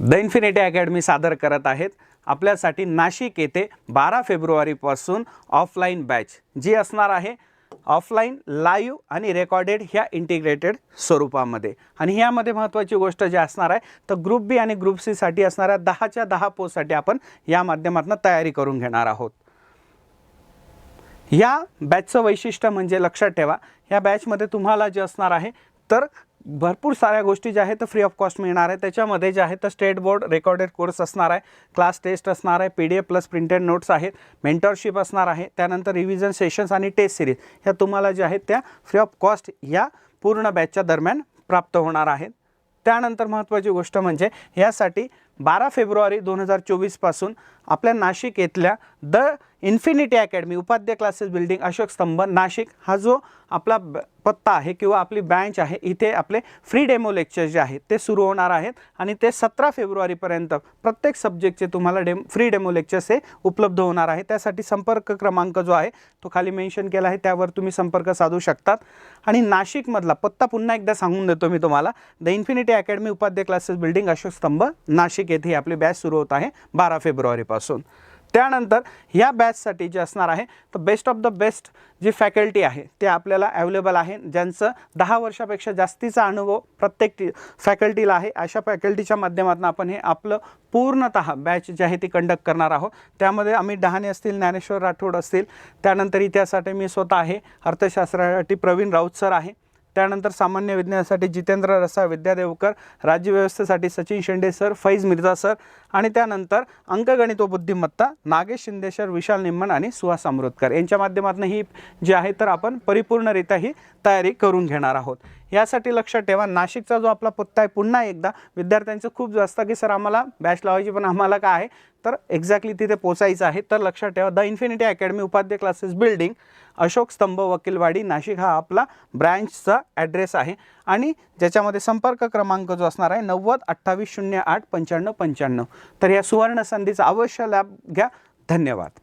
The infinity academy सादर करत आहेत. आपल्यासाठी नाशिक येथे बारा फेब्रुवारीपासून ऑफलाईन बॅच जी असणार आहे. ऑफलाईन लाईव्ह आणि रेकॉर्डेड ह्या इंटिग्रेटेड स्वरूपामध्ये. आणि ह्यामध्ये महत्त्वाची गोष्ट जी असणार आहे तर ग्रुप बी आणि ग्रुप सीसाठी असणाऱ्या दहाच्या दहा पोस्टसाठी आपण या माध्यमातून तयारी करून घेणार आहोत. या बॅचचं वैशिष्ट्य म्हणजे लक्षात ठेवा या बॅचमध्ये तुम्हाला जे असणार आहे तर भरपूर साऱ्या गोष्टी ज्या आहेत तर फ्री ऑफ कॉस्ट मिळणार आहे. त्याच्यामध्ये जे आहे तर स्टेट बोर्ड रेकॉर्डेड कोर्स असणार आहे. क्लास टेस्ट असणार आहे. P D F plus printed notes आहेत. मेंटरशिप असणार आहे. त्यानंतर रिव्हिजन सेशन्स आणि टेस्ट सिरीज ह्या तुम्हाला ज्या आहेत त्या फ्री ऑफ कॉस्ट या पूर्ण बॅचच्या दरम्यान प्राप्त होणार आहेत. त्यानंतर महत्त्वाची गोष्ट म्हणजे यासाठी बारा फेब्रुवारी दोन हजार चोवीसपासून आपल्या Nashik येथल्या the infinity academy Upadhyay classes building Ashok Stambh Nashik. हा जो आपला पत्ता आहे किंवा आपली बँच आहे इथे आपले फ्री डेमो लेक्चर जे आहेत ते सुरू होणार आहेत. आणि ते सतरा फेब्रुवारीपर्यंत प्रत्येक सब्जेक्टचे तुम्हाला डेम फ्री डेमो लेक्चर्स हे उपलब्ध होणार आहे. त्यासाठी संपर्क क्रमांक जो आहे तो खाली मेन्शन केला आहे. त्यावर तुम्ही संपर्क साधू शकतात. आणि नाशिकमधला पत्ता पुन्हा एकदा सांगून देतो मी तुम्हाला. The infinity academy Upadhyay classes building Ashok Stambh Nashik येथे आपली बॅच सुरू होत आहे बारा फेब्रुवारीपासून. त्यानंतर ह्या बॅचसाठी जे असणार आहे तर बेस्ट ऑफ द बेस्ट जी फॅकल्टी आहे ते आपल्याला अवेलेबल आहे. ज्यांचं दहा वर्षापेक्षा जास्तीचा अनुभव प्रत्येक फॅकल्टीला आहे अशा फॅकल्टीच्या माध्यमातून आपण हे आपलं पूर्णतः बॅच जी आहे ती कंडक्ट करणार आहोत. त्यामध्ये अमित डहाणे असतील ज्ञानेश्वर राठोड असतील त्यानंतर इतिहासासाठी मी स्वतः आहे अर्थशास्त्रासाठी प्रवीण राऊत सर आहे. त्यानंतर सामान्य विज्ञानासाठी जितेंद्र रसा विद्यादेवकर राज्यव्यवस्थेसाठी सचिन शेंडे सर फैज मिर्झा सर आणि त्यानंतर अंकगणित व बुद्धिमत्ता नागेश शिंदे सर विशाल निम्मन आणि सुहास अमृतकर. यांच्या माध्यमातून ही जी आहे तर आपण परिपूर्णरित्या ही तयारी करून घेणार आहोत. यासाठी लक्षात ठेवा. नाशिकचा जो आपला पत्ता आहे पुन्हा एकदा विद्यार्थ्यांचं खूप जास्त की सर आम्हाला बॅच लावायची पण आम्हाला काय आहे? तर एक्झॅक्टली तिथे पोचायचं आहे. तर लक्षात ठेवा. The infinity academy Upadhyay classes building Ashok Stambh Vakilwadi Nashik हा आपला ब्रँचचा ॲड्रेस आहे. आणि ज्याच्यामध्ये संपर्क क्रमांक जो असणार आहे नव्वद अठ्ठावीस शून्य आठ पंच्याण्णव पंच्याण्णव. तर या सुवर्ण संधीचा अवश्य लाभ घ्या. धन्यवाद.